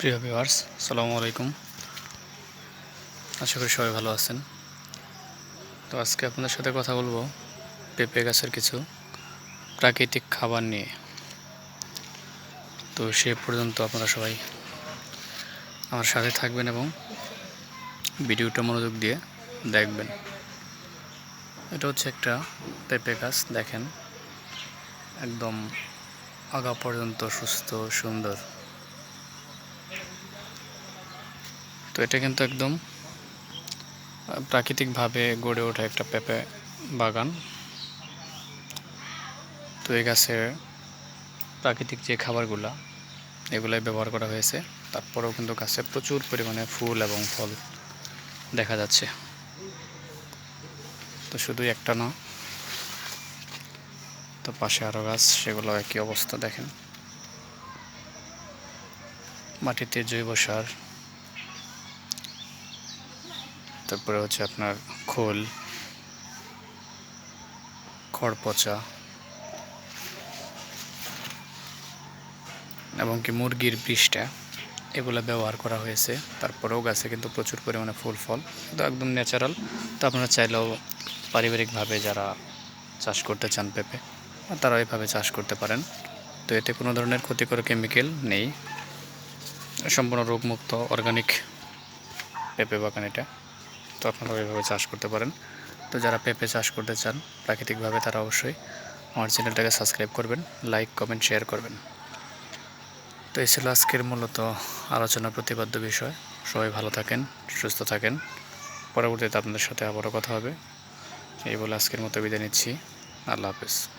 প্রিয় ভিউয়ার্স, আসসালামু আলাইকুম। আশা করি সবাই ভালো আছেন। তো আজকে আপনাদের সাথে কথা বলব পেঁপে গাছের কিছু প্রাকৃতিক খাবার নিয়ে। তো সে পর্যন্ত আপনারা সবাই আমার সাথে থাকবেন এবং ভিডিওটা মনোযোগ দিয়ে দেখবেন। এটা হচ্ছে একটা পেঁপে গাছ, দেখেন। একদম আগা পর্যন্ত সুস্থ, সুন্দর। তো এটা কিন্তু একদম প্রাকৃতিকভাবে গড়ে ওঠা একটা পেঁপে বাগান। তো এই গাছের প্রাকৃতিক যে খাবারগুলা, এগুলাই ব্যবহার করা হয়েছে। তারপরেও কিন্তু গাছে প্রচুর পরিমাণে ফুল এবং ফল দেখা যাচ্ছে। তো শুধু একটা না, তো পাশে আরও গাছ, সেগুলো একই অবস্থা দেখেন। মাটিতে জৈব সার তারপরে হচ্ছে আপনার খোল খড় পচা এবং কি মুরগির বিষটা এগুলো ব্যবহার করা হয়েছে। তারপরেও গাছে কিন্তু প্রচুর পরিমাণে ফুল, ফল। তো একদম ন্যাচারাল তো আপনারা চাইলেও পারিবারিকভাবে যারা চাষ করতে চান পেঁপে, তারা এইভাবে চাষ করতে পারেন। তো এতে কোনো ধরনের ক্ষতিকর কেমিক্যাল নেই। সম্পূর্ণ রোগমুক্ত অর্গানিক পেঁপে বাগান এটা। তো আপনারা ওইভাবে চাষ করতে পারেন। তো যারা পেঁপে চাষ করতে চান, প্রাকৃতিকভাবে তারা অবশ্যই আমার চ্যানেলটাকে সাবস্ক্রাইব করবেন, লাইক, কমেন্ট, শেয়ার করবেন। তো এই ছিল আজকের মূলত আলোচনা প্রতিপাদ্য বিষয়। সবাই ভালো থাকেন, সুস্থ থাকেন। পরবর্তীতে আপনাদের সাথে আবারও কথা হবে। এই বলে আজকের মতো বিদায় নিচ্ছি। আল্লাহ হাফেজ।